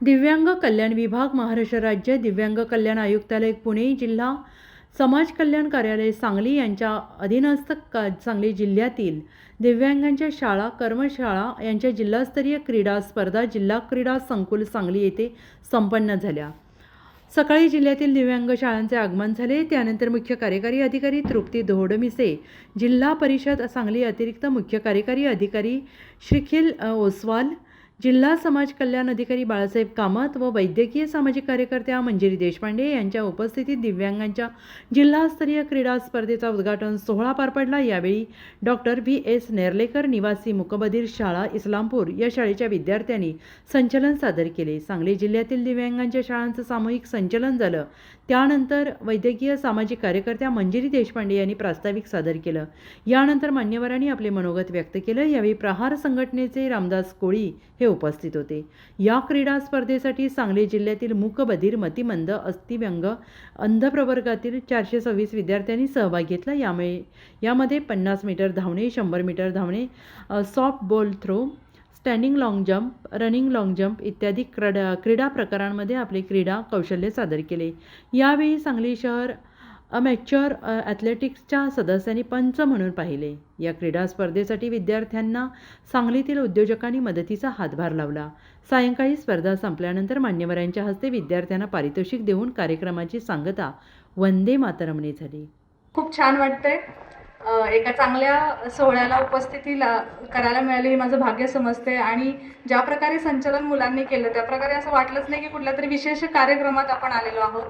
दिव्यांग कल्याण विभाग महाराष्ट्र राज्य दिव्यांग कल्याण आयुक्तालय पुणे जिल्हा समाज कल्याण कार्यालय सांगली यांच्या अधीनस्थ क सांगली जिल्ह्यातील दिव्यांगांच्या शाळा कर्मशाळा यांच्या जिल्हास्तरीय क्रीडा स्पर्धा जिल्हा क्रीडा संकुल सांगली येथे संपन्न झाल्या. सकाळी जिल्ह्यातील दिव्यांग शाळांचे आगमन झाले. त्यानंतर मुख्य कार्यकारी अधिकारी तृप्ती धोडमिसे जिल्हा परिषद सांगली अतिरिक्त मुख्य कार्यकारी अधिकारी शिखिल ओसवाल जिल्हा समाज कल्याण अधिकारी बाळासाहेब कामत व वैद्यकीय सामाजिक कार्यकर्त्या मंजिरी देशपांडे यांच्या उपस्थितीत दिव्यांगांच्या जिल्हास्तरीय क्रीडा स्पर्धेचा उद्घाटन सोहळा पार पडला. यावेळी डॉक्टर व्ही. एस. नेर्लेकर निवासी मुकबधीर शाळा इस्लामपूर या शाळेच्या विद्यार्थ्यांनी संचलन सादर केले. सांगली जिल्ह्यातील दिव्यांगांच्या शाळांचं सामूहिक संचलन झालं. त्यानंतर वैद्यकीय सामाजिक कार्यकर्त्या मंजिरी देशपांडे यांनी प्रास्ताविक सादर केलं. यानंतर मान्यवरांनी आपले मनोगत व्यक्त केलं. यावेळी प्रहार संघटनेचे रामदास कोळी हे उपस्थित होते. या क्रीडा स्पर्धेसाठी सांगली जिल्ह्यातील मूकबधीर मतिमंद अस्थिव्यंग अंध प्रवर्गातील चारशे सव्वीस विद्यार्थ्यांनी सहभाग घेतला. यामुळे यामध्ये पन्नास मीटर धावणे शंभर मीटर धावणे soft ball throw standing long jump running long jump इत्यादी क्रीडा क्रीडा प्रकारांमध्ये आपले क्रीडा कौशल्य सादर केले. यावेळी सांगली शहर अमॅच्युअर ॲथलेटिक्सच्या सदस्यांनी पंच म्हणून पाहिले. या क्रीडा स्पर्धेसाठी विद्यार्थ्यांना सांगलीतील उद्योजकांनी मदतीचा हातभार लावला. सायंकाळी स्पर्धा संपल्यानंतर मान्यवरांच्या हस्ते विद्यार्थ्यांना पारितोषिक देऊन कार्यक्रमाची सांगता वंदे मातरमने झाली. खूप छान वाटतंय. एका चांगल्या सोहळ्याला उपस्थितीला करायला मिळाली हे माझं भाग्य समजते. आणि ज्या प्रकारे संचलन मुलांनी केलं त्या प्रकारे असं वाटलंच नाही की कुठल्या तरी विशेष कार्यक्रमात आपण आलेलो आहोत.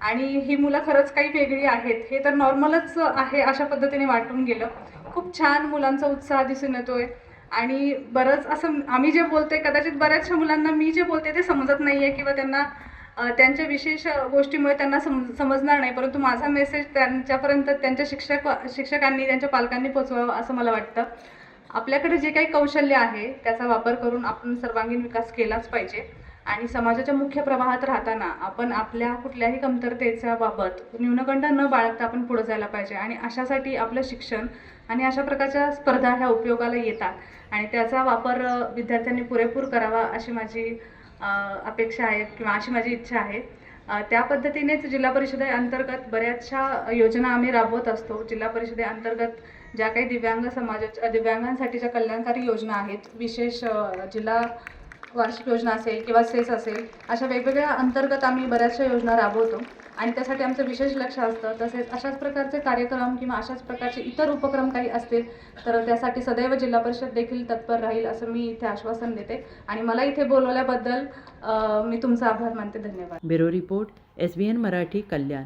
आणि ही मुलं खरंच काही वेगळी आहेत हे तर नॉर्मलच आहे अशा पद्धतीने वाटून गेलं. खूप छान मुलांचा उत्साह दिसून येतोय. आणि बरंच असं आम्ही जे बोलते कदाचित बऱ्याचशा मुलांना मी जे बोलते ते समजत नाही आहे किंवा त्यांना त्यांच्या विशेष गोष्टीमुळे त्यांना सम समजणार नाही परंतु माझा मेसेज त्यांच्यापर्यंत त्यांच्या शिक्षक शिक्षकांनी त्यांच्या पालकांनी पोचवावा असं मला वाटतं. आपल्याकडे जे काही कौशल्य आहे त्याचा वापर करून आपण सर्वांगीण विकास केलाच पाहिजे. आणि समाजाच्या मुख्य प्रवाहात राहताना आपण आपल्या कुठल्याही कमतरतेच्या बाबत न्यूनगंड न बाळगता आपण पुढे जायला पाहिजे. आणि अशासाठी आपलं शिक्षण आणि अशा प्रकारच्या स्पर्धा ह्या उपयोगाला येतात. आणि त्याचा वापर विद्यार्थ्यांनी पुरेपूर करावा अशी माझी अपेक्षा आहे किंवा अशी माझी इच्छा आहे. त्या पद्धतीनेच जिल्हा परिषदेअंतर्गत बऱ्याचशा योजना आम्ही राबवत असतो. जिल्हा परिषदेअंतर्गत ज्या काही दिव्यांग समाजाच्या दिव्यांगांसाठीच्या कल्याणकारी योजना आहेत विशेष जिल्हा वार्षिक योजना असेल किंवा सेस असेल अशा वेगवेगळ्या अंतर्गत आम्ही बऱ्याचशा योजना राबवतो. आणि त्यासाठी आमचं विशेष लक्ष असतं. तसेच अशाच प्रकारचे कार्यक्रम किंवा अशाच प्रकारचे इतर उपक्रम काही असतील तर त्यासाठी सदैव जिल्हा परिषद देखील तत्पर राहील असं मी इथे आश्वासन देते. आणि मला इथे बोलवल्याबद्दल मी तुमचा आभार मानते. धन्यवाद. Bureau report S B N Marathi Kalyan.